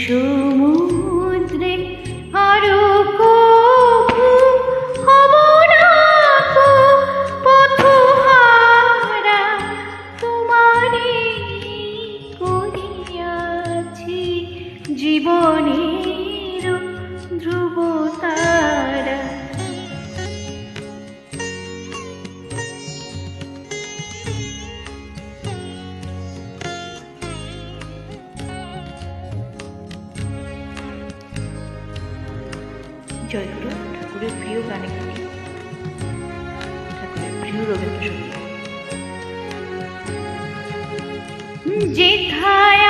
সমুদ্রে আরও জয়গুরু ঠাকুরের প্রিয় গানে গানে। ঠাকুরের প্রিয় রবীন্দ্রসঙ্গীত। যেথায়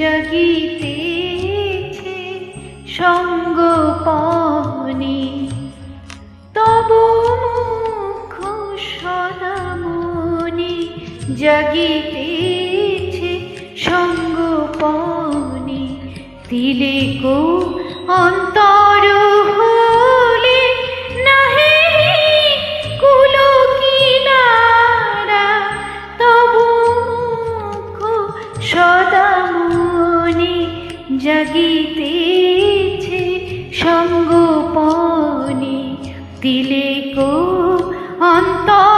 জগিতেছে সঙ্গ পাবনি তব মুখ সদামনি জগিতেছে সঙ্গ পাবনি তিলেকো অন্তর জাগিতেছে সঙ্গোপনে দিলে কো অন্তর